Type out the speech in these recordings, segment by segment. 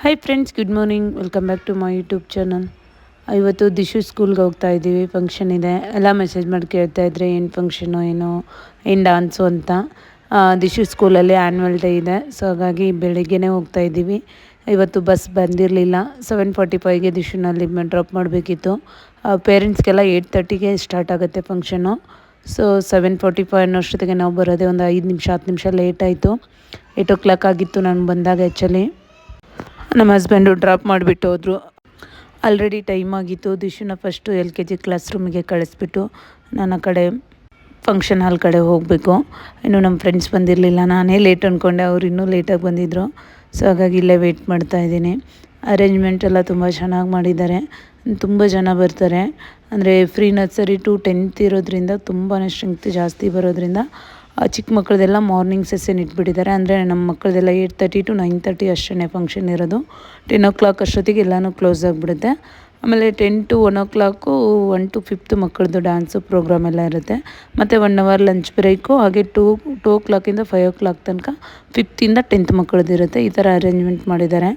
Hi friends good morning welcome back to my YouTube channel ಇವತ್ತು ದಿಶು ಸ್ಕೂಲ್ಗೆ ಹೋಗ್ತಾ ಇದ್ದೀವಿ. ಫಂಕ್ಷನ್ ಇದೆ. ಎಲ್ಲ ಮೆಸೇಜ್ ಮಾಡಿ ಕೇಳ್ತಾ ಇದ್ರೆ ಏನು ಫಂಕ್ಷನು ಏನು ಏನು ಡಾನ್ಸು ಅಂತ. ದಿಶು ಸ್ಕೂಲಲ್ಲಿ ಆ್ಯನ್ಯುವಲ್ ಡೇ ಇದೆ. ಸೊ ಹಾಗಾಗಿ ಬೆಳಿಗ್ಗೆನೇ ಹೋಗ್ತಾ ಇದ್ದೀವಿ. ಇವತ್ತು ಬಸ್ ಬಂದಿರಲಿಲ್ಲ. ಸೆವೆನ್ ಫಾರ್ಟಿ ಫೈವ್ಗೆ ದಿಶುನಲ್ಲಿ ಡ್ರಾಪ್ ಮಾಡಬೇಕಿತ್ತು. ಪೇರೆಂಟ್ಸ್ಗೆಲ್ಲ ಏಯ್ಟ್ ತರ್ಟಿಗೆ ಸ್ಟಾರ್ಟ್ ಆಗುತ್ತೆ function so seven forty five ಅನ್ನೋಷ್ಟೊತ್ತಿಗೆ ನಾವು ಬರೋದೇ ಒಂದು ಐದು ನಿಮಿಷ, ಹತ್ತು ನಿಮಿಷ ಲೇಟ್ ಆಯಿತು. ಏಯ್ಟ್ ಓ ಕ್ಲಾಕ್ ಆಗಿತ್ತು ನಾನು ಬಂದಾಗ ಆ್ಯಕ್ಚುಲಿ ನಮ್ಮ ಹಸ್ಬೆಂಡು ಡ್ರಾಪ್ ಮಾಡಿಬಿಟ್ಟು ಹೋದರು. ಆಲ್ರೆಡಿ ಟೈಮ್ ಆಗಿತ್ತು. ದಿಶುನ first L K G class ರೂಮಿಗೆ ಕಳಿಸ್ಬಿಟ್ಟು ನಾನು ಆ ಕಡೆ ಫಂಕ್ಷನ್ ಹಾಲ್ ಕಡೆ ಹೋಗಬೇಕು. ಇನ್ನು ನಮ್ಮ ಫ್ರೆಂಡ್ಸ್ ಬಂದಿರಲಿಲ್ಲ. ನಾನೇ ಲೇಟ್ ಅಂದ್ಕೊಂಡೆ ಅವ್ರು ಇನ್ನೂ ಲೇಟಾಗಿ ಬಂದಿದ್ದರು ಸೊ ಹಾಗಾಗಿ ಇಲ್ಲೇ ವೆಯ್ಟ್ ಮಾಡ್ತಾ ಇದ್ದೀನಿ. ಅರೇಂಜ್ಮೆಂಟ್ ಎಲ್ಲ ತುಂಬ ಚೆನ್ನಾಗಿ ಮಾಡಿದ್ದಾರೆ. ತುಂಬ ಜನ ಬರ್ತಾರೆ. ಅಂದರೆ ಫ್ರೀ ನರ್ಸರಿ ಟು ಟೆಂತ್ ಇರೋದ್ರಿಂದ ತುಂಬಾ ಸ್ಟ್ರೆಂತ್ ಜಾಸ್ತಿ ಬರೋದ್ರಿಂದ ಚಿಕ್ಕ ಮಕ್ಕಳದೆಲ್ಲ ಮಾರ್ನಿಂಗ್ ಸೆಷನ್ ಇಟ್ಬಿಟ್ಟಿದ್ದಾರೆ. ಅಂದರೆ ನಮ್ಮ ಮಕ್ಕಳದೆಲ್ಲ eight thirty to nine thirty ಅಷ್ಟೇ ಫಂಕ್ಷನ್ ಇರೋದು. ಟೆನ್ ಓ ಕ್ಲಾಕ್ ಅಷ್ಟೊತ್ತಿಗೆ ಎಲ್ಲನೂ ಕ್ಲೋಸ್ ಆಗಿಬಿಡುತ್ತೆ. ಆಮೇಲೆ ten to one o'clock one to fifth ಮಕ್ಕಳದ್ದು ಡ್ಯಾನ್ಸು ಪ್ರೋಗ್ರಾಮ್ ಎಲ್ಲ ಇರುತ್ತೆ. ಮತ್ತು ಒನ್ ಅವರ್ ಲಂಚ್ ಬ್ರೇಕು, ಹಾಗೆ ಟೂ, ಟು ಓ ಕ್ಲಾಕಿಂದ ಫೈವ್ ಓ ಕ್ಲಾಕ್ ತನಕ ಫಿಫ್ತಿಂದ ಟೆಂತ್ ಮಕ್ಕಳದ್ದು ಇರುತ್ತೆ. ಈ ಥರ ಅರೇಂಜ್ಮೆಂಟ್ ಮಾಡಿದ್ದಾರೆ.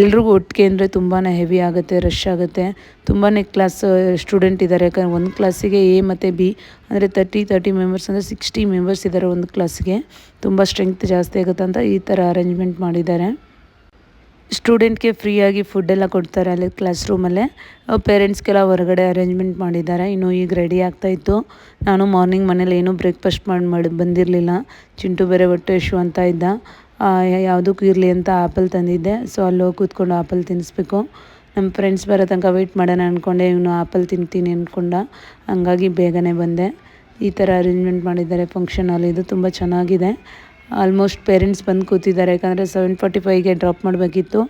ಎಲ್ರಿಗೂ ಒಟ್ಟಿಗೆ ಅಂದರೆ ತುಂಬಾ ಹೆವಿ ಆಗುತ್ತೆ, ರಶ್ ಆಗುತ್ತೆ. ತುಂಬಾ ಕ್ಲಾಸ್ ಸ್ಟೂಡೆಂಟ್ ಇದ್ದಾರೆ. ಯಾಕಂದರೆ ಒಂದು ಕ್ಲಾಸಿಗೆ ಎ ಮತ್ತು ಬಿ, ಅಂದರೆ ತರ್ಟಿ ತರ್ಟಿ ಮೆಂಬರ್ಸ್ ಅಂದರೆ ಸಿಕ್ಸ್ಟಿ ಮೆಂಬರ್ಸ್ ಇದ್ದಾರೆ ಒಂದು ಕ್ಲಾಸಿಗೆ. ತುಂಬ ಸ್ಟ್ರೆಂತ್ ಜಾಸ್ತಿ ಆಗುತ್ತೆ ಅಂತ ಈ ಥರ ಅರೇಂಜ್ಮೆಂಟ್ ಮಾಡಿದ್ದಾರೆ. ಸ್ಟೂಡೆಂಟ್ಗೆ ಫ್ರೀಯಾಗಿ ಫುಡ್ಡೆಲ್ಲ ಕೊಡ್ತಾರೆ ಅಲ್ಲಿ ಕ್ಲಾಸ್ ರೂಮಲ್ಲೇ ಪೇರೆಂಟ್ಸ್ಗೆಲ್ಲ ಹೊರಗಡೆ ಅರೇಂಜ್ಮೆಂಟ್ ಮಾಡಿದ್ದಾರೆ. ಇನ್ನು ಈಗ ರೆಡಿ ಆಗ್ತಾಯಿತ್ತು ನಾನು ಮಾರ್ನಿಂಗ್ ಮನೇಲಿ ಏನೂ ಬ್ರೇಕ್ಫಾಸ್ಟ್ ಮಾಡಿ ಮಾಡಿ, ಬಂದಿರಲಿಲ್ಲ. ಚಿಂಟು ಬೇರೆ ಹೊಟ್ಟೆ ಇಶ್ಯೂ ಅಂತ ಇದ್ದ. ಯಾವುದಕ್ಕೂ ಇರಲಿ ಅಂತ ಆ್ಯಪಲ್ ತಂದಿದ್ದೆ. ಸೊ ಅಲ್ಲಿ ಹೋಗಿ ಕೂತ್ಕೊಂಡು ಆ್ಯಪಲ್ ತಿನ್ನಿಸ್ಬೇಕು ನಮ್ಮ ಫ್ರೆಂಡ್ಸ್ ಬರೋ ತನಕ ವೆಯ್ಟ್ ಮಾಡೋಣ ಅಂದ್ಕೊಂಡೆ ಇವನು ಆ್ಯಪಲ್ ತಿಂತೀನಿ ಅಂದ್ಕೊಂಡ ಹಂಗಾಗಿ ಬೇಗನೆ ಬಂದೆ. ಈ ಥರ ಅರೇಂಜ್ಮೆಂಟ್ ಮಾಡಿದ್ದಾರೆ. ಫಂಕ್ಷನ್ ಹಾಲ್ ಇದು ತುಂಬ ಚೆನ್ನಾಗಿದೆ. ಆಲ್ಮೋಸ್ಟ್ ಪೇರೆಂಟ್ಸ್ ಬಂದು ಕೂತಿದ್ದಾರೆ. ಯಾಕಂದರೆ ಸೆವೆನ್ ಫಾರ್ಟಿ ಫೈವ್ಗೆ ಡ್ರಾಪ್ ಮಾಡಬೇಕಿತ್ತು.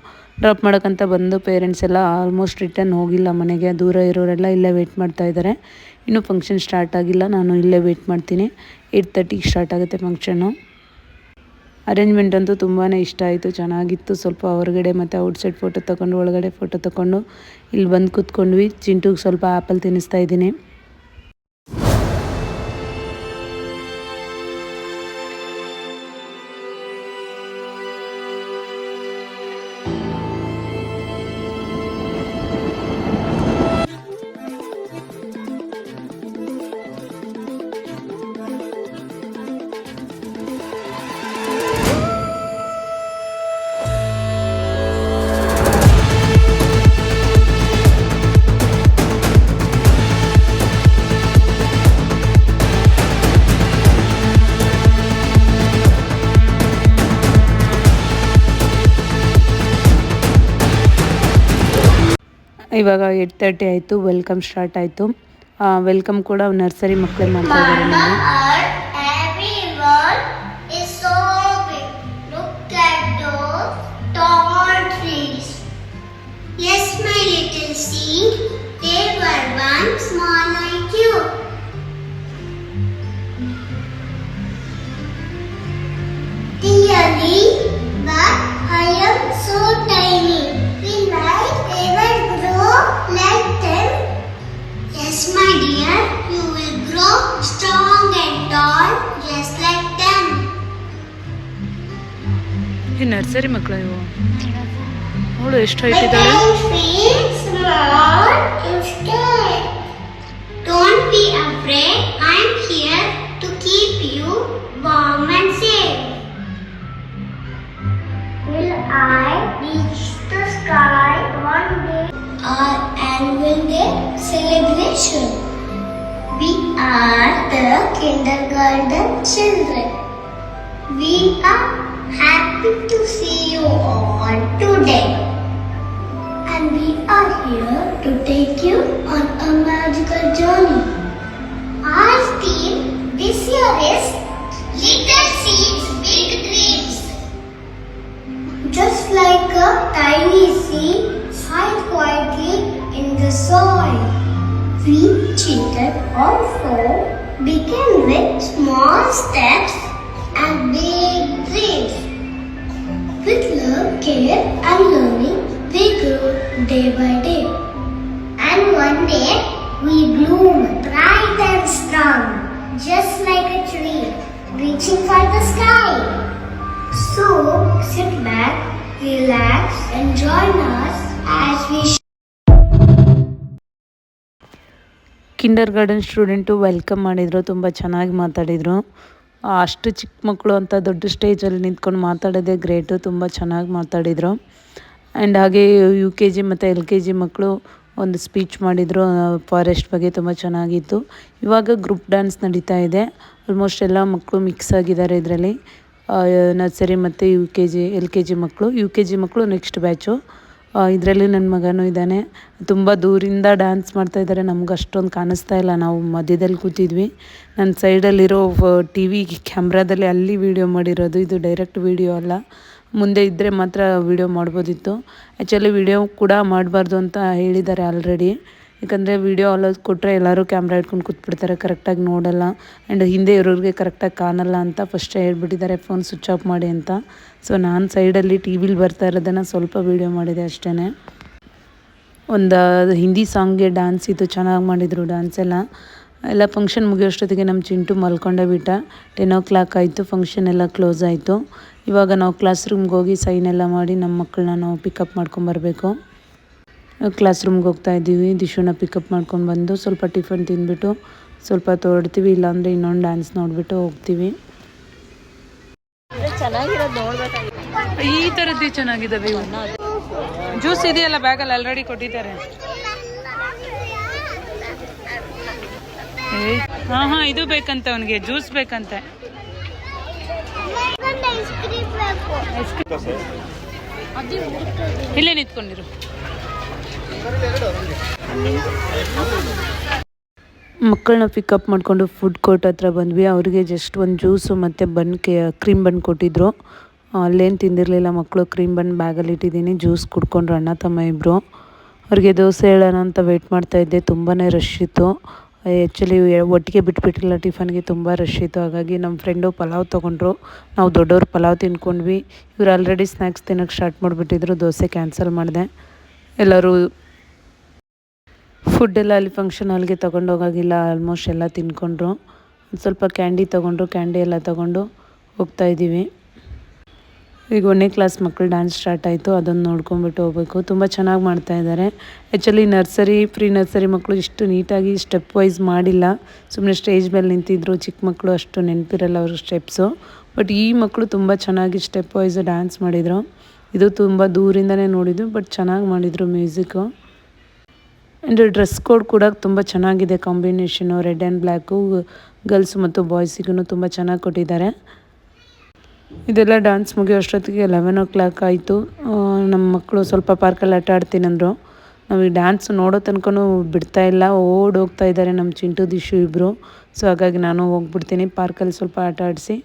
ಡ್ರಾಪ್ ಮಾಡೋಕ್ಕಂತ ಬಂದು ಪೇರೆಂಟ್ಸ್ ಎಲ್ಲ ಆಲ್ಮೋಸ್ಟ್ ರಿಟರ್ನ್ ಹೋಗಿಲ್ಲ ಮನೆಗೆ. ದೂರ ಇರೋರೆಲ್ಲ ಇಲ್ಲೇ ವೆಯ್ಟ್ ಮಾಡ್ತಾ ಇದ್ದಾರೆ. ಇನ್ನೂ ಫಂಕ್ಷನ್ ಸ್ಟಾರ್ಟ್ ಆಗಿಲ್ಲ. ನಾನು ಇಲ್ಲೇ ವೆಯ್ಟ್ ಮಾಡ್ತೀನಿ. ಏಯ್ಟ್ ತರ್ಟಿಗೆ ಸ್ಟಾರ್ಟ್ ಆಗುತ್ತೆ ಫಂಕ್ಷನ್ನು ಅರೇಂಜ್ಮೆಂಟ್ ಅಂತೂ ತುಂಬಾ ಇಷ್ಟ ಆಯಿತು. ಚೆನ್ನಾಗಿತ್ತು. ಸ್ವಲ್ಪ ಹೊರಗಡೆ ಮತ್ತು ಔಟ್ಸೈಡ್ ಫೋಟೋ ತೊಗೊಂಡು, ಒಳಗಡೆ ಫೋಟೋ ತೊಗೊಂಡು, ಇಲ್ಲಿ ಬಂದು ಕೂತ್ಕೊಂಡ್ವಿ. ಚಿಂಟುಗೆ ಸ್ವಲ್ಪ ಆ್ಯಪಲ್ ತಿನ್ನಿಸ್ತಾ ಇದ್ದೀನಿ. ಇವಾಗ ಏಟ್ ತರ್ಟಿ ಆಯಿತು ವೆಲ್ಕಮ್ ಸ್ಟಾರ್ಟ್ ಆಯಿತು. ವೆಲ್ಕಮ್ ಕೂಡ ನರ್ಸರಿ ಮಕ್ಕಳೇ ಮಾಡ್ತಾ ಇದ್ದಾರೆ Yes, my dear, you will grow strong and tall just like them. ಈ ನರ್ಸರಿ ಮಕ್ಕಳು ಇವು ಅವಳು ಎಷ್ಟು But ಹೈಟ್ ಇದ್ದಾಳೆ I feel small instead. Don't be afraid, I'm here to keep you warm and safe. Will I celebration. We are the kindergarten children. We are happy to see you soil, we children also begin with small steps and big dreams. With love, care, and learning, we grow day by day. And one day, we bloom bright and strong, just like a tree, reaching for the sky. So, sit back relax, and join us as we kindergarten student welcome ಮಾಡಿದರು, ತುಂಬ ಚೆನ್ನಾಗಿ ಮಾತಾಡಿದರು. ಅಷ್ಟು ಚಿಕ್ಕ ಮಕ್ಕಳು ಅಂತ ದೊಡ್ಡ ಸ್ಟೇಜಲ್ಲಿ ನಿಂತ್ಕೊಂಡು ಮಾತಾಡೋದೇ ಗ್ರೇಟು ತುಂಬ ಚೆನ್ನಾಗಿ ಮಾತಾಡಿದರು. ಆ್ಯಂಡ್ ಹಾಗೆ ಯು ಕೆ ಜಿ ಮತ್ತು ಎಲ್ ಕೆ ಜಿ ಮಕ್ಕಳು ಒಂದು ಸ್ಪೀಚ್ ಮಾಡಿದರು ಫಾರೆಸ್ಟ್ ಬಗ್ಗೆ ತುಂಬ ಚೆನ್ನಾಗಿತ್ತು. ಇವಾಗ ಗ್ರೂಪ್ ಡ್ಯಾನ್ಸ್ ನಡೀತಾ ಇದೆ. ಆಲ್ಮೋಸ್ಟ್ ಎಲ್ಲ ಮಕ್ಕಳು ಮಿಕ್ಸ್ ಆಗಿದ್ದಾರೆ ಇದರಲ್ಲಿ. ನರ್ಸರಿ ಮತ್ತು U K G L K G ಮಕ್ಕಳು. ಯು ಕೆ ಜಿ ಮಕ್ಕಳು ನೆಕ್ಸ್ಟ್ ಬ್ಯಾಚು ಇದರಲ್ಲಿ ನನ್ನ ಮಗನೂ ಇದ್ದಾನೆ. ತುಂಬ ದೂರಿಂದ ಡ್ಯಾನ್ಸ್ ಮಾಡ್ತಾ ಇದ್ದಾರೆ ನಮ್ಗೆ ಅಷ್ಟೊಂದು ಕಾಣಿಸ್ತಾ ಇಲ್ಲ. ನಾವು ಮಧ್ಯದಲ್ಲಿ ಕೂತಿದ್ವಿ. ನನ್ನ ಸೈಡಲ್ಲಿರೋ ಟಿ ವಿ ಕ್ಯಾಮ್ರಾದಲ್ಲಿ ಅಲ್ಲಿ ವೀಡಿಯೋ ಮಾಡಿರೋದು. ಇದು ಡೈರೆಕ್ಟ್ ವೀಡಿಯೋ ಅಲ್ಲ. ಮುಂದೆ ಇದ್ದರೆ ಮಾತ್ರ ವೀಡಿಯೋ ಮಾಡ್ಬೋದಿತ್ತು. ಆ್ಯಕ್ಚುಲಿ ವೀಡಿಯೋ ಕೂಡ ಮಾಡಬಾರ್ದು ಅಂತ ಹೇಳಿದ್ದಾರೆ ಆಲ್ರೆಡಿ ಯಾಕಂದರೆ ವೀಡಿಯೋ ಅಲ್ಲೋದು ಕೊಟ್ಟರೆ ಎಲ್ಲರೂ ಕ್ಯಾಮ್ರಾ ಇಟ್ಕೊಂಡು ಕೂತ್ಬಿಡ್ತಾರೆ ಕರೆಕ್ಟಾಗಿ ನೋಡಲ್ಲ. ಆ್ಯಂಡ್ ಹಿಂದೆ ಇರೋರಿಗೆ ಕರೆಕ್ಟಾಗಿ ಕಾಣಲ್ಲ ಅಂತ ಫಸ್ಟೇ ಹೇಳ್ಬಿಟ್ಟಿದ್ದಾರೆ ಫೋನ್ ಸ್ವಿಚ್ ಆಫ್ ಮಾಡಿ ಅಂತ. ಸೊ ನಾನು ಸೈಡಲ್ಲಿ ಟಿ ವಿಲಿ ಬರ್ತಾ ಇರೋದನ್ನು ಸ್ವಲ್ಪ ವೀಡಿಯೋ ಮಾಡಿದೆ ಅಷ್ಟೇ ಒಂದು ಹಿಂದಿ ಸಾಂಗ್ಗೆ ಡ್ಯಾನ್ಸ್ ಇತ್ತು, ಚೆನ್ನಾಗಿ ಮಾಡಿದರು ಡ್ಯಾನ್ಸ್ ಎಲ್ಲ. ಎಲ್ಲ ಫಂಕ್ಷನ್ ಮುಗಿಯೋಷ್ಟೊತ್ತಿಗೆ ನಮ್ಮ ಚಿಂಟು ಮಲ್ಕೊಂಡೇ ಬಿಟ್ಟ. ಟೆನ್ ಓ ಕ್ಲಾಕ್ ಆಯಿತು ಫಂಕ್ಷನ್ ಎಲ್ಲ ಕ್ಲೋಸ್ ಆಯಿತು. ಇವಾಗ ನಾವು ಕ್ಲಾಸ್ ರೂಮ್ಗೆ ಹೋಗಿ ಸೈನ್ ಎಲ್ಲ ಮಾಡಿ ನಮ್ಮ ಮಕ್ಕಳನ್ನ ನಾವು ಪಿಕಪ್ ಮಾಡ್ಕೊಂಬರ್ಬೇಕು ಕ್ಲಾಸ್ ರೂಮ್ಗೆ ಹೋಗ್ತಾ ಇದ್ದೀವಿ. ದಿಶುನ ಪಿಕಪ್ ಮಾಡ್ಕೊಂಡು ಬಂದು ಸ್ವಲ್ಪ ಟಿಫನ್ ತಿಂದ್ಬಿಟ್ಟು ಸ್ವಲ್ಪ ತೊಡ್ತೀವಿ. ಇಲ್ಲಾಂದರೆ ಇನ್ನೊಂದು ಡ್ಯಾನ್ಸ್ ನೋಡಿಬಿಟ್ಟು ಹೋಗ್ತೀವಿ. ಈ ಥರದ್ದು ಚೆನ್ನಾಗಿದ್ದಾವೆ ಜ್ಯೂಸ್ ಇದೆಯಲ್ಲ ಬ್ಯಾಗಲ್ಲಿ ಆಲ್ರೆಡಿ ಕೊಟ್ಟಿದ್ದಾರೆ. ಹಾಂ ಹಾಂ ಇದು ಬೇಕಂತೆ ಅವನಿಗೆ. ಜ್ಯೂಸ್ ಬೇಕಂತೆ. ಐಸ್ ಕ್ರೀಮ್ ಬೇಕು. ಇಲ್ಲೇ ನಿಂತ್ಕೊಂಡಿರು. ಮಕ್ಕಳನ್ನ ಪಿಕಪ್ ಮಾಡಿಕೊಂಡು ಫುಡ್ ಕೋರ್ಟ್ ಹತ್ರ ಬಂದ್ವಿ. ಅವ್ರಿಗೆ ಜಸ್ಟ್ ಒಂದು ಜ್ಯೂಸು ಮತ್ತು ಬನ್ ಕ್ರೀಮ್ ಬನ್ ಕೊಟ್ಟಿದ್ರು. ಅಲ್ಲೇನು ತಿಂದಿರಲಿಲ್ಲ ಮಕ್ಕಳು ಕ್ರೀಮ್ ಬನ್ ಬ್ಯಾಗಲ್ಲಿ ಇಟ್ಟಿದ್ದೀನಿ. ಜ್ಯೂಸ್ ಕುಡ್ಕೊಂಡ್ರು ಅಣ್ಣ, ತಮ್ಮ ಇಬ್ಬರು ಅವ್ರಿಗೆ ದೋಸೆ ಹೇಳೋಣ ಅಂತ ವೆಯ್ಟ್ ಮಾಡ್ತಾಯಿದ್ದೆ ತುಂಬಾ ರಶ್ ಇತ್ತು. ಆ್ಯಕ್ಚುಲಿ ಒಟ್ಟಿಗೆ ಬಿಟ್ಬಿಟ್ಟಿಲ್ಲ ಟಿಫನ್ಗೆ ತುಂಬ ರಶ್ ಇತ್ತು. ಹಾಗಾಗಿ ನಮ್ಮ ಫ್ರೆಂಡು ಪಲಾವ್ ತೊಗೊಂಡ್ರು. ನಾವು ದೊಡ್ಡವ್ರು ಪಲಾವ್ ತಿನ್ಕೊಂಡ್ವಿ. ಇವ್ರು ಆಲ್ರೆಡಿ ಸ್ನ್ಯಾಕ್ಸ್ ತಿನ್ನೋಕ್ಕೆ ಸ್ಟಾರ್ಟ್ ಮಾಡಿಬಿಟ್ಟಿದ್ರು. ದೋಸೆ ಕ್ಯಾನ್ಸಲ್ ಮಾಡಿದೆ. ಎಲ್ಲರೂ ಫುಡ್ ಎಲ್ಲ ಅಲ್ಲಿ ಫಂಕ್ಷನ್ ಹಾಲ್ಗೆ ತೊಗೊಂಡೋಗಾಗಿಲ್ಲ ಆಲ್ಮೋಸ್ಟ್ ಎಲ್ಲ ತಿನ್ಕೊಂಡ್ರು. ಒಂದು ಸ್ವಲ್ಪ ಕ್ಯಾಂಡಿ ತೊಗೊಂಡ್ರು ಕ್ಯಾಂಡಿ ಎಲ್ಲ ತೊಗೊಂಡು ಹೋಗ್ತಾ ಇದ್ದೀವಿ. ಈಗ ಒಂದನೇ ಕ್ಲಾಸ್ ಮಕ್ಕಳು ಡ್ಯಾನ್ಸ್ ಸ್ಟಾರ್ಟ್ ಆಯಿತು ಅದನ್ನು ನೋಡ್ಕೊಂಬಿಟ್ಟು ಹೋಗ್ಬೇಕು. ತುಂಬ ಚೆನ್ನಾಗಿ ಮಾಡ್ತಾ ಇದ್ದಾರೆ ಆ್ಯಕ್ಚುಲಿ ನರ್ಸರಿ ಪ್ರೀ ನರ್ಸರಿ ಮಕ್ಕಳು ಇಷ್ಟು ನೀಟಾಗಿ ಸ್ಟೆಪ್ ವೈಸ್ ಮಾಡಿಲ್ಲ. ಸುಮ್ಮನೆ ಸ್ಟೇಜ್ ಮೇಲೆ ನಿಂತಿದ್ರು ಚಿಕ್ಕ ಮಕ್ಕಳು ಅಷ್ಟು ನೆನಪಿರಲ್ಲ ಅವ್ರ ಸ್ಟೆಪ್ಸು ಬಟ್ ಈ ಮಕ್ಕಳು ತುಂಬ ಚೆನ್ನಾಗಿ ಸ್ಟೆಪ್ ವೈಸ್ ಡ್ಯಾನ್ಸ್ ಮಾಡಿದರು. ಇದು ತುಂಬ ದೂರಿಂದನೇ ನೋಡಿದ್ದು ಬಟ್ ಚೆನ್ನಾಗಿ ಮಾಡಿದರು ಮ್ಯೂಸಿಕ್ಕು ಆ್ಯಂಡ್ ಡ್ರೆಸ್ ಕೋಡ್ ಕೂಡ ತುಂಬ ಚೆನ್ನಾಗಿದೆ. Combination red and black girls ಮತ್ತು ಬಾಯ್ಸಿಗೂ ತುಂಬ ಚೆನ್ನಾಗಿ ಕೊಟ್ಟಿದ್ದಾರೆ. ಇದೆಲ್ಲ ಡ್ಯಾನ್ಸ್ ಮುಗಿಯೋ ಅಷ್ಟೊತ್ತಿಗೆ ಲೆವೆನ್ ಓ ಕ್ಲಾಕ್ ಆಯಿತು ನಮ್ಮ ಮಕ್ಕಳು ಸ್ವಲ್ಪ ಪಾರ್ಕಲ್ಲಿ ಆಟ ಆಡ್ತೀನಿ ಅಂದರು. ನಾವು ಈ ಡ್ಯಾನ್ಸ್ ನೋಡೋ ತನಕನೂ ಬಿಡ್ತಾ ಇಲ್ಲ. ಓಡೋಗ್ತಾ ಹೋಗ್ತಾ ಇದ್ದಾರೆ ನಮ್ಮ ಚಿಂಟು, ದಿಶು ಇಬ್ಬರು ಸೊ ಹಾಗಾಗಿ ನಾನು ಹೋಗ್ಬಿಡ್ತೀನಿ. ಪಾರ್ಕಲ್ಲಿ ಸ್ವಲ್ಪ ಆಟ ಆಡಿಸಿ.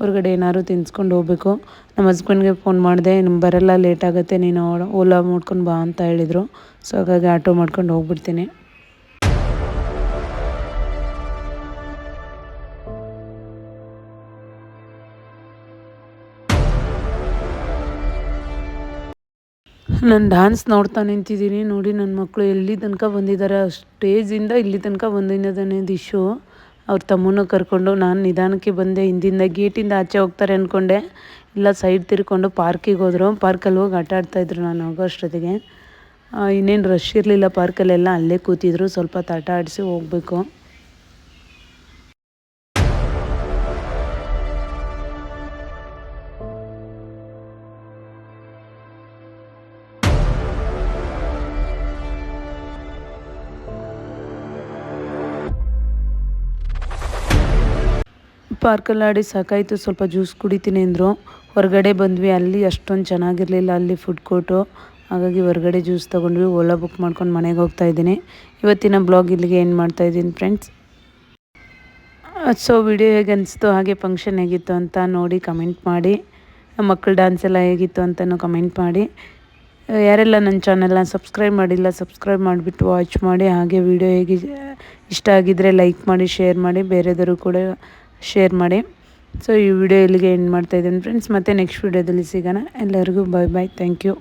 ಹೊರಗಡೆ ಏನಾದ್ರು ತಿನ್ಸ್ಕೊಂಡು ಹೋಗ್ಬೇಕು. ನಮ್ಮ ಹಸ್ಬೆಂಡ್ಗೆ ಫೋನ್ ಮಾಡಿದೆ ನಿಮ್ಮ ಬರಲ್ಲ ಲೇಟ್ ಆಗುತ್ತೆ, ನೀನು ಓಲಾ ಮಾಡ್ಕೊಂಡು ಬಾ ಅಂತ ಹೇಳಿದರು. ಸೊ ಹಾಗಾಗಿ ಆಟೋ ಮಾಡ್ಕೊಂಡು ಹೋಗ್ಬಿಡ್ತೀನಿ. ನಾನು ಡ್ಯಾನ್ಸ್ ನೋಡ್ತಾ ನಿಂತಿದ್ದೀನಿ. ನೋಡಿ ನನ್ನ ಮಕ್ಕಳು ಎಲ್ಲಿ ತನಕ ಬಂದಿದ್ದಾರೆ ಸ್ಟೇಜಿಂದ ಇಲ್ಲಿ ತನಕ ಬಂದಿದ್ದಾನೆ ದಿಶು ಅವ್ರ ತಮ್ಮನೂ ಕರ್ಕೊಂಡು ನಾನು ನಿಧಾನಕ್ಕೆ ಬಂದೆ. ಹಿಂದಿಂದ ಗೇಟಿಂದ ಆಚೆ ಹೋಗ್ತಾರೆ ಅಂದ್ಕೊಂಡೆ ಇಲ್ಲ ಸೈಡ್ ತಿರ್ಕೊಂಡು ಪಾರ್ಕಿಗೆ ಹೋದರು. ಪಾರ್ಕಲ್ಲಿ ಹೋಗಿ ಆಟ ಆಡ್ತಾಯಿದ್ರು ನಾನು ಹೋಗೋ ಅಷ್ಟೊತ್ತಿಗೆ ಇನ್ನೇನು ರಶ್ ಇರಲಿಲ್ಲ ಪಾರ್ಕಲ್ಲೆಲ್ಲ ಅಲ್ಲೇ ಕೂತಿದ್ರು. ಸ್ವಲ್ಪ ಆಟ ಆಡಿಸಿ ಹೋಗಬೇಕು. ಪಾರ್ಕಲ್ಲಿ ಆಡಿ ಸಾಕಾಯಿತು, ಸ್ವಲ್ಪ ಜ್ಯೂಸ್ ಕುಡಿತೀನಿ ಅಂದರು. ಹೊರಗಡೆ ಬಂದ್ವಿ, ಅಲ್ಲಿ ಅಷ್ಟೊಂದು ಚೆನ್ನಾಗಿರಲಿಲ್ಲ, ಅಲ್ಲಿ ಫುಡ್ ಕೋರ್ಟು ಹಾಗಾಗಿ ಹೊರಗಡೆ ಜ್ಯೂಸ್ ತೊಗೊಂಡ್ವಿ, ಓಲಾ ಬುಕ್ ಮಾಡ್ಕೊಂಡು ಮನೆಗೆ ಹೋಗ್ತಾ ಇದ್ದೀನಿ. ಇವತ್ತಿನ ಬ್ಲಾಗ್ ಇಲ್ಲಿಗೆ ಏನು ಮಾಡ್ತಾಯಿದ್ದೀನಿ ಫ್ರೆಂಡ್ಸ್ ಸೊ ವಿಡಿಯೋ ಹೇಗೆ ಅನಿಸ್ತು, ಹಾಗೆ ಫಂಕ್ಷನ್ ಹೇಗಿತ್ತು ಅಂತ ನೋಡಿ ಕಮೆಂಟ್ ಮಾಡಿ. ಮಕ್ಕಳ ಡ್ಯಾನ್ಸ್ ಎಲ್ಲ ಹೇಗಿತ್ತು ಅಂತಲೂ ಕಮೆಂಟ್ ಮಾಡಿ. ಯಾರೆಲ್ಲ ನನ್ನ ಚಾನೆಲ್ನ ಸಬ್ಸ್ಕ್ರೈಬ್ ಮಾಡಿಲ್ಲ ಸಬ್ಸ್ಕ್ರೈಬ್ ಮಾಡಿಬಿಟ್ಟು ವಾಚ್ ಮಾಡಿ. ಹಾಗೆ ವಿಡಿಯೋ ಹೇಗೆ ಇಷ್ಟ ಆಗಿದ್ದರೆ ಲೈಕ್ ಮಾಡಿ ಶೇರ್ ಮಾಡಿ. ಬೇರೆದವರು ಕೂಡ ಶೇರ್ ಮಾಡಿ. ಸೊ ಈ ವಿಡಿಯೋ ಇಲ್ಲಿಗೆ ಎಂಡ್ ಮಾಡ್ತಾಯಿದ್ದೀನಿ ಫ್ರೆಂಡ್ಸ್ ಮತ್ತೆ ನೆಕ್ಸ್ಟ್ ವಿಡಿಯೋದಲ್ಲಿ ಸಿಗೋಣ. ಎಲ್ಲರಿಗೂ ಬಾಯ್ ಬಾಯ್ ಥ್ಯಾಂಕ್ ಯು